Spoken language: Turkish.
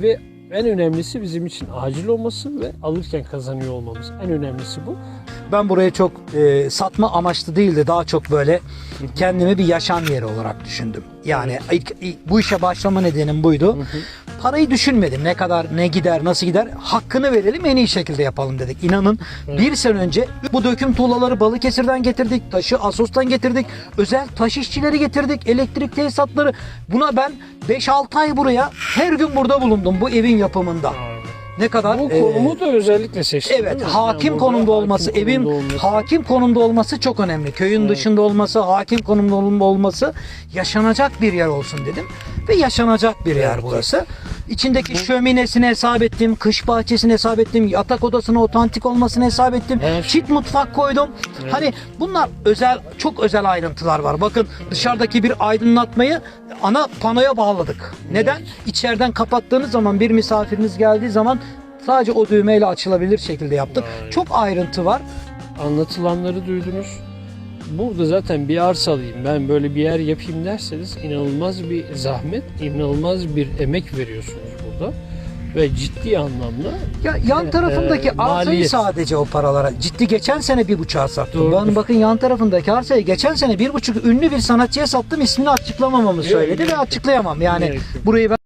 Ve en önemlisi bizim için acil olması ve alırken kazanıyor olmamız. En önemlisi bu. Ben burayı çok e, satma amaçlı değil de daha çok böyle kendimi bir yaşam yeri olarak düşündüm. Yani ilk, ilk bu işe başlama nedenim buydu. Parayı düşünmedim. Ne kadar, ne gider, nasıl gider. Hakkını verelim en iyi şekilde yapalım dedik. İnanın bir sene önce bu döküm tuğlaları Balıkesir'den getirdik. Taşı Asos'tan getirdik. Özel taş işçileri getirdik. Elektrik tesisatları. Buna ben 5-6 ay buraya her gün burada bulundum bu evin yapımında. Ne kadar? Bu e, konumu da özellikle seçtim. Evet, hakim Yani konumda olması, hakim evin konumda olması. hakim konumda olması çok önemli. Köyün Evet. dışında olması, hakim konumda olması, yaşanacak bir yer olsun dedim ve yaşanacak bir yer Evet. burası. İçindeki şöminesini hesap ettim, kış bahçesini hesap ettim, yatak odasının otantik olmasını hesap ettim. Evet. Çift mutfak koydum. Hani bunlar özel, çok özel ayrıntılar var. Bakın dışarıdaki bir aydınlatmayı ana panoya bağladık. Neden? İçeriden kapattığınız zaman bir misafiriniz geldiği zaman sadece o düğmeyle açılabilir şekilde yaptık. Vay. Çok ayrıntı var. Anlatılanları duydunuz. Burada zaten bir arsa alayım ben böyle bir yer yapayım derseniz inanılmaz bir zahmet, inanılmaz bir emek veriyorsunuz burada. Ve ciddi anlamda Ya yan Evet, tarafındaki e, arsayı maliyet. sadece o paralara ciddi geçen sene bir buçuğa sattım. Doğrudur. Ben bakın yan tarafındaki arsayı geçen sene bir buçuk ünlü bir sanatçıya sattım ismini açıklamamamı söyledi ve açıklayamam. Yani burayı ben